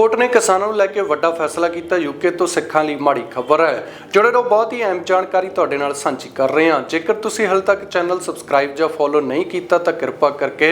Court ਨੇ ਕਿਸਾਨਾਂ ਨੂੰ ਲੈ ਕੇ ਵੱਡਾ ਫੈਸਲਾ ਕੀਤਾ। ਯੂਕੇ ਤੋਂ ਸਿੱਖਾਂ ਲਈ ਮਾੜੀ ਖਬਰ ਹੈ। ਜੁੜੇ ਰਹੋ ਬਹੁਤ ਹੀ ਅਹਿਮ ਜਾਣਕਾਰੀ ਤੁਹਾਡੇ ਨਾਲ ਸਾਂਝੀ ਕਰ ਰਹੇ ਹਾਂ। ਜੇਕਰ ਤੁਸੀਂ ਹਾਲੇ ਤੱਕ ਚੈਨਲ ਸਬਸਕ੍ਰਾਈਬ ਜਾਂ ਫੋਲੋ ਨਹੀਂ ਕੀਤਾ ਤਾਂ ਕਿਰਪਾ ਕਰਕੇ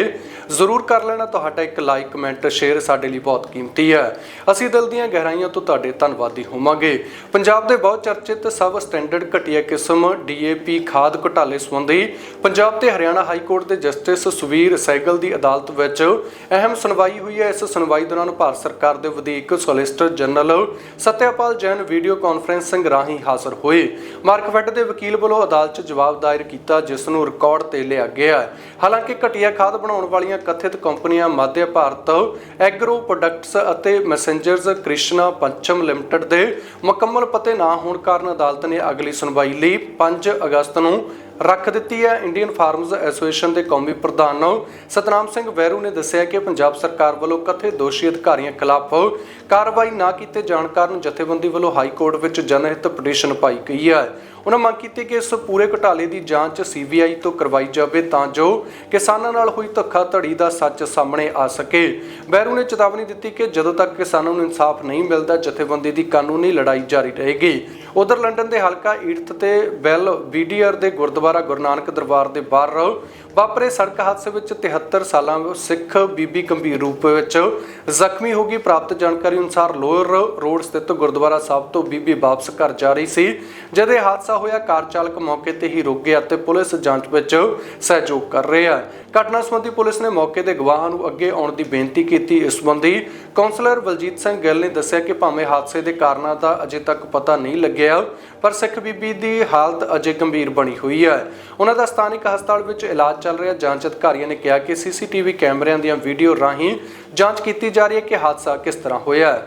ਜ਼ਰੂਰ ਕਰ ਲੈਣਾ। ਤੁਹਾਡਾ ਇੱਕ ਲਾਈਕ, ਕਮੈਂਟ, ਸ਼ੇਅਰ ਸਾਡੇ ਲਈ ਬਹੁਤ ਕੀਮਤੀ ਹੈ। ਅਸੀਂ ਦਿਲ ਦੀਆਂ ਗਹਿਰਾਈਆਂ ਤੋਂ ਤੁਹਾਡੇ ਧੰਨਵਾਦੀ ਹੋਵਾਂਗੇ। ਪੰਜਾਬ ਦੇ ਬਹੁਤ ਚਰਚਿਤ ਸਬ ਸਟੈਂਡਰਡ ਘਟੀਆ ਕਿਸਮ ਡੀਏਪੀ ਖਾਦ ਘੁਟਾਲੇ ਸੰਬੰਧੀ ਪੰਜਾਬ ਤੇ ਹਰਿਆਣਾ ਹਾਈ ਕੋਰਟ ਦੇ ਜਸਟਿਸ ਸੁਵੀਰ ਸੈਗਲ ਦੀ ਅਦਾਲਤ ਵਿੱਚ ਅਹਿਮ ਸੁਣਵਾਈ ਹੋਈ ਹੈ। ਇਸ ਸੁਣਵਾਈ ਦੌਰਾਨ ਭਾਰਤ ਸਰਕਾਰ ਦੇ ਵਧੀਕ solicitor general Satyapal Jain video conferencing ਰਾਹੀਂ ਹਾਜ਼ਰ ਹੋਏ। ਮਾਰਕਫੈੱਡ ਦੇ ਵਕੀਲ ਵੱਲੋਂ ਅਦਾਲਤ 'ਚ ਜਵਾਬ ਦਾਇਰ ਕੀਤਾ, ਜਿਸ ਨੂੰ ਰਿਕਾਰਡ ਤੇ ਲਿਆ ਗਿਆ ਹਾਲਾਂਕਿ ਘਟੀਆ ਖਾਦ ਬਣਾਉਣ ਵਾਲੀਆਂ ਕਥਿਤ ਕੰਪਨੀਆਂ ਮੱਧ ਭਾਰਤ, ਐਗਰੋ ਪ੍ਰੋਡਕਟਸ ਅਤੇ ਮੈਸੇਂਜਰਸ ਕ੍ਰਿਸ਼ਨਾ ਪੰਚਮ ਲਿਮਟਿਡ ਦੇ ਮੁਕੰਮਲ ਪਤੇ ਨਾ ਹੋਣ ਕਾਰਨ ਅਦਾਲਤ ਨੇ ਅਗਲੀ ਸੁਣਵਾਈ ਲਈ 5 ਅਗਸਤ ਨੂੰ ਰੱਖ ਦਿੱਤੀ ਹੈ। ਇੰਡੀਅਨ ਫਾਰਮਰਸ ਐਸੋਸੀਏਸ਼ਨ ਦੇ ਕੌਮੀ ਪ੍ਰਧਾਨ ਸਤਨਾਮ ਸਿੰਘ ਵੈਰੂ ਨੇ ਦੱਸਿਆ ਕਿ ਪੰਜਾਬ ਸਰਕਾਰ ਵੱਲੋਂ ਕਥਿਤ ਦੋਸ਼ੀ ਅਧਿਕਾਰੀਆਂ ਖਿਲਾਫ ਕਾਰਵਾਈ ਨਾ ਕੀਤੇ ਜਾਣ ਕਾਰਨ ਜਥੇਬੰਦੀ ਵੱਲੋਂ ਹਾਈ ਕੋਰਟ ਵਿੱਚ ਜਨਹਿਤ ਪਟੀਸ਼ਨ ਪਾਈ ਗਈ ਹੈ। ਉਹਨਾਂ ਮੰਗ ਕੀਤੀ ਕਿ ਇਸ ਪੂਰੇ ਘੁਟਾਲੇ ਦੀ ਜਾਂਚ ਸੀਬੀਆਈ ਤੋਂ ਕਰਵਾਈ ਜਾਵੇ ਤਾਂ ਜੋ ਕਿਸਾਨਾਂ ਨਾਲ ਹੋਈ ਧੋਖਾਧੜੀ ਦਾ ਸੱਚ ਸਾਹਮਣੇ ਆ ਸਕੇ। ਬੈਰੂ ਨੇ ਚੇਤਾਵਨੀ ਦਿੱਤੀ ਕਿ ਜਦੋਂ ਤੱਕ ਕਿਸਾਨਾਂ ਨੂੰ ਇਨਸਾਫ ਨਹੀਂ ਮਿਲਦਾ, ਜਥੇਬੰਦੀ ਦੀ ਕਾਨੂੰਨੀ ਲੜਾਈ ਜਾਰੀ ਰਹੇਗੀ। ਉਧਰ ਲੰਡਨ ਦੇ ਹਲਕਾ ਈੜਤ ਤੇ ਬੈਲ ਵੀਡੀਅਰ ਦੇ ਗੁਰਦੁਆਰਾ ਗੁਰੂ ਨਾਨਕ ਦਰਬਾਰ ਦੇ ਬਾਹਰ ਵਾਪਰੇ ਸੜਕ ਹਾਦਸੇ ਵਿੱਚ 73 ਸਾਲਾਂ ਸਿੱਖ ਬੀਬੀ ਗੰਭੀਰ ਰੂਪ ਵਿੱਚ ਜ਼ਖਮੀ ਹੋ ਗਈ। ਪ੍ਰਾਪਤ ਜਾਣਕਾਰੀ ਅਨੁਸਾਰ ਲੋਅਰ ਰੋਡ ਸਥਿਤ ਗੁਰਦੁਆਰਾ ਸਾਹਿਬ ਤੋਂ ਬੀਬੀ ਵਾਪਸ ਘਰ ਜਾ ਰਹੀ ਸੀ ਜਦ ਇਹ ਹਾਦਸਾ ਹੋਇਆ, ਕਾਰ ਚਾਲਕ ਮੌਕੇ ਤੇ ਹੀ ਰੁਕ ਗਿਆ ਤੇ ਪੁਲਿਸ ਜਾਂਚ ਵਿੱਚ ਸਹਿਯੋਗ ਕਰ ਰਿਹਾ ਹੈ ਘਟਨਾ ਸੰਬੰਧੀ ਪੁਲਿਸ ਨੇ ਮੌਕੇ ਦੇ ਗਵਾਹਾਂ ਨੂੰ ਅੱਗੇ ਆਉਣ ਦੀ ਬੇਨਤੀ ਕੀਤੀ। ਇਸ ਸੰਬੰਧੀ ਕਾਉਂਸਲਰ ਬਲਜੀਤ ਸਿੰਘ ਗਿੱਲ ਨੇ ਦੱਸਿਆ ਕਿ ਭਾਵੇਂ ਹਾਦਸੇ ਦੇ ਕਾਰਨਾਂ ਦਾ ਅਜੇ ਤੱਕ ਪਤਾ ਨਹੀਂ ਲੱਗਿਆ, ਪਰ ਸਿੱਖ ਬੀਬੀ ਦੀ ਹਾਲਤ ਅਜੇ ਗੰਭੀਰ ਬਣੀ ਹੋਈ ਹੈ। ਉਹਨਾਂ ਦਾ ਸਥਾਨਕ ਹਸਪਤਾਲ ਵਿੱਚ ਇਲਾਜ ਚੱਲ ਰਿਹਾ। ਜਾਂਚ ਅਧਿਕਾਰੀਆਂ ਨੇ ਕਿਹਾ ਕਿ ਸੀਸੀਟੀਵੀ ਕੈਮਰਿਆਂ ਦੀਆਂ ਵੀਡੀਓ ਰਾਹੀਂ ਜਾਂਚ ਕੀਤੀ ਜਾ ਰਹੀ ਹੈ ਕਿ ਹਾਦਸਾ ਕਿਸ ਤਰ੍ਹਾਂ ਹੋਇਆ ਹੈ।